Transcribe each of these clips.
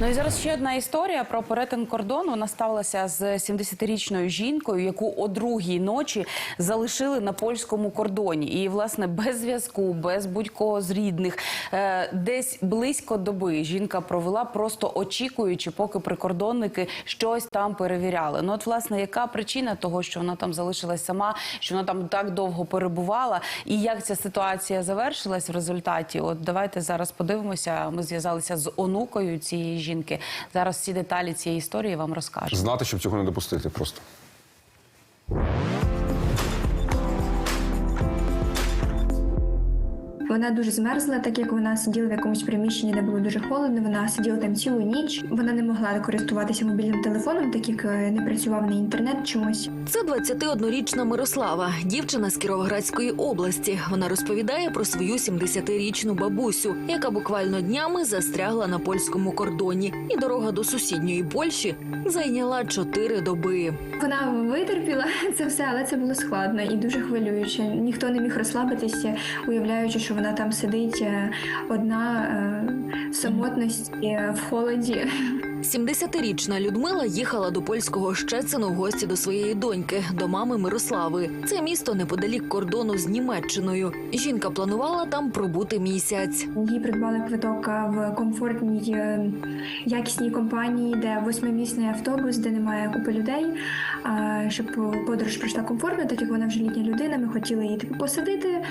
Ну і зараз ще одна історія про перетин кордону. Вона сталася з 70-річною жінкою, яку о другій ночі залишили на польському кордоні. І, власне, без зв'язку, без будь-кого з рідних, е, десь близько доби жінка провела, просто очікуючи, поки прикордонники щось там перевіряли. Ну, от, власне, яка причина того, що вона там залишилась сама, що вона там так довго перебувала, і як ця ситуація завершилась в результаті? От давайте зараз подивимося. Ми зв'язалися з онукою цієї жінки. Зараз всі деталі цієї історії вам розкажу. Знати, щоб цього не допустити просто. Вона дуже змерзла, так як вона сиділа в якомусь приміщенні, де було дуже холодно. Вона сиділа там цілу ніч. Вона не могла користуватися мобільним телефоном, так як е, не працював на інтернет чомусь. Це 21-річна Мирослава, дівчина з Кіровоградської області. Вона розповідає про свою 70-річну бабусю, яка буквально днями застрягла на польському кордоні, і дорога до сусідньої Польщі зайняла чотири доби. Вона витерпіла це все, але це було складно і дуже хвилююче. Ніхто не міг розслабитися, уявляючи, що вона там сидить е, одна е, в самотності, в холоді. 70-річна Людмила їхала до польського Щецину в гості до своєї доньки, до мами Мирослави. Це місто неподалік кордону з Німеччиною. Жінка планувала там пробути місяць. Їй придбали квиток е, в комфортній е, якісній компанії, де восьмимісний автобус, де немає купи людей. Щоб подорож пройшла комфортно, так як вона вже літня людина. Ми хотіли її типу посадити,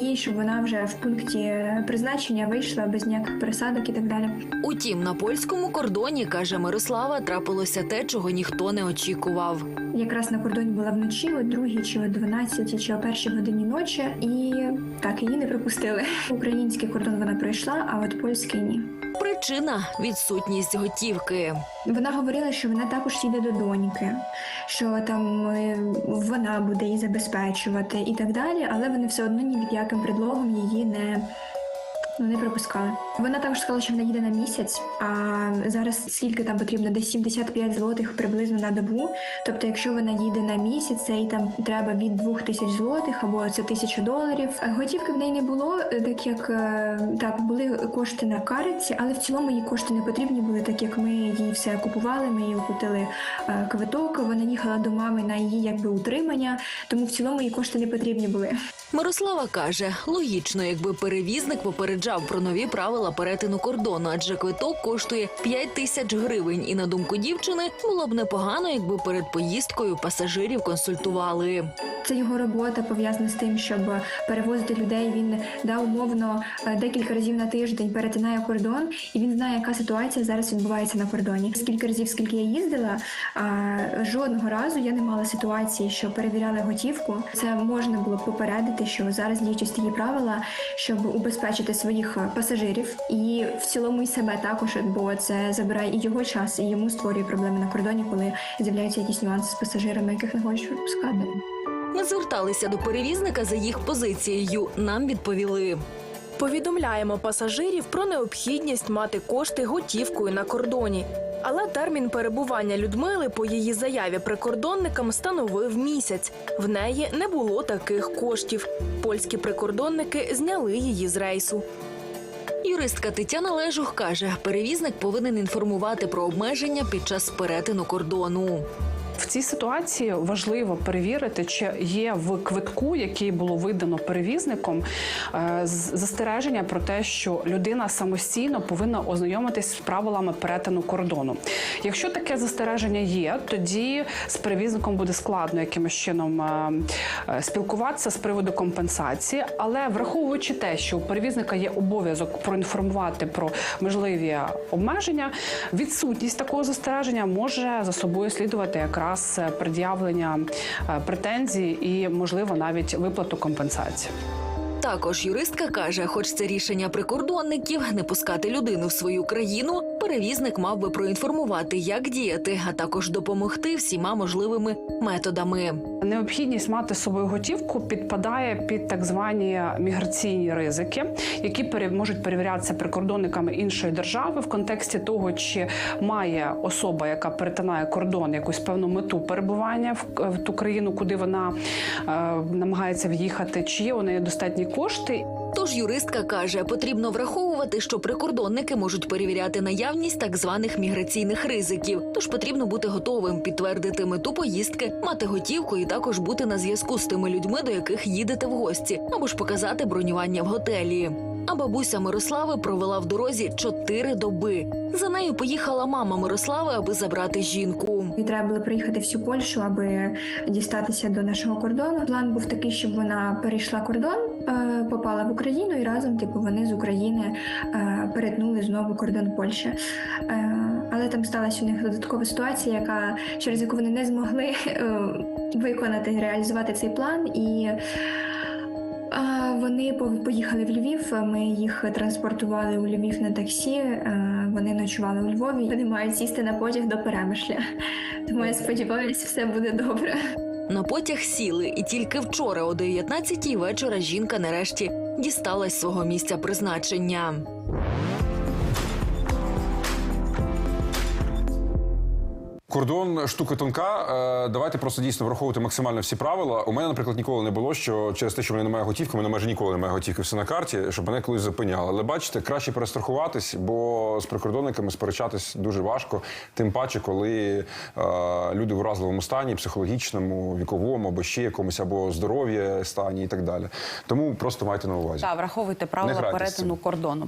і щоб вона вже в пункті призначення вийшла без ніяких пересадок і так далі. Утім, на польському кордоні каже Мирослава, трапилося те, чого ніхто не очікував. Якраз на кордоні була вночі, о другій, чи о 12, чи о першій годині ночі, і так її не пропустили. Український кордон вона пройшла, а от польський ні. Причина відсутність готівки. Вона говорила, що вона також їде до доньки, що там е, вона буде її забезпечувати і так далі, але вони все одно ні під яким предлогом її не. Не пропускали. Вона також сказала, що вона їде на місяць. А зараз скільки там потрібно? Десь 75 злотих приблизно на добу. Тобто, якщо вона їде на місяць, це їй там треба від 2 тисяч злотих або це тисячу доларів. Е, Готівки в неї не було, е, так як е, так були кошти на кариці, але в цілому їй кошти не потрібні були, так як ми їй все купували. Ми їй е, квиток. Вона їхала до мами на її якби утримання, тому в цілому їй кошти не потрібні були. Мирослава каже, логічно, якби перевізник попереджав про нові правила перетину кордону, адже квиток коштує 5 тисяч гривень. І на думку дівчини було б непогано, якби перед поїздкою пасажирів консультували. Це його робота пов'язана з тим, щоб перевозити людей. Він да, умовно е, декілька разів на тиждень перетинає кордон, і він знає, яка ситуація зараз відбувається на кордоні. Скільки разів, скільки я їздила, жодного разу я не мала ситуації, що перевіряли готівку. Це можна було попередити, що зараз діють ось правила, щоб убезпечити своїх е, пасажирів і в цілому і себе також, бо це забирає і його час, і йому створює проблеми на кордоні, коли з'являються якісь нюанси з пасажирами, яких не хочуть випускати. Ми зверталися до перевізника за їх позицією. Нам відповіли. Повідомляємо пасажирів про необхідність мати кошти готівкою на кордоні. Але термін перебування Людмили по її заяві прикордонникам становив місяць. В неї не було таких коштів. Польські прикордонники зняли її з рейсу. Юристка Тетяна Лежух каже, перевізник повинен інформувати про обмеження під час перетину кордону. В цій ситуації важливо перевірити, чи є в квитку, який було видано перевізником, е, застереження про те, що людина самостійно повинна ознайомитись з правилами перетину кордону. Якщо таке застереження є, тоді з перевізником буде складно якимось чином е, е, спілкуватися з приводу компенсації, але враховуючи те, що у перевізника є обов'язок проінформувати про можливі обмеження, відсутність такого застереження може за собою слідувати якраз е, пред'явлення е, претензій і, можливо, навіть виплату компенсації. Також юристка каже, хоч це рішення прикордонників не пускати людину в свою країну, Перевізник мав би проінформувати, як діяти, а також допомогти всіма можливими методами. Необхідність мати з собою готівку підпадає під так звані міграційні ризики, які можуть перевірятися прикордонниками іншої держави в контексті того, чи має особа, яка перетинає кордон, якусь певну мету перебування в, в ту країну, куди вона е, намагається в'їхати, чи є у неї достатні кошти, Тож юристка каже, потрібно враховувати, що прикордонники можуть перевіряти наявність так званих міграційних ризиків. Тож потрібно бути готовим підтвердити мету поїздки, мати готівку і також бути на зв'язку з тими людьми, до яких їдете в гості, або ж показати бронювання в готелі. А бабуся Мирослави провела в дорозі чотири доби. За нею поїхала мама Мирослави, аби забрати жінку. І треба було проїхати всю Польщу, аби дістатися до нашого кордону. План був такий, щоб вона перейшла кордон, попала в Україну, і разом, типу, вони з України е, перетнули знову кордон Польщі. Е, Але там сталася у них додаткова ситуація, яка через яку вони не змогли е, виконати, реалізувати цей план і. Вони поїхали в Львів. Ми їх транспортували у Львів на таксі. е, Вони ночували у Львові. Вони мають сісти на потяг до Перемишля. Тому я сподіваюся, все буде добре. На потяг сіли, і тільки вчора, о 19-й вечора, жінка нарешті дісталась свого місця призначення. Кордон штука тонка. Е, Давайте просто дійсно враховувати максимально всі правила. У мене, наприклад, ніколи не було, що через те, що в мене немає готівки, у мене майже ніколи немає готівки все на карті, щоб мене колись зупиняли. Але бачите, краще перестрахуватись, бо з прикордонниками сперечатись дуже важко. Тим паче, коли е, люди в уразливому стані, психологічному, віковому або ще якомусь, або здоров'я стані і так далі. Тому просто майте на увазі. Та враховуйте правила перетину кордону.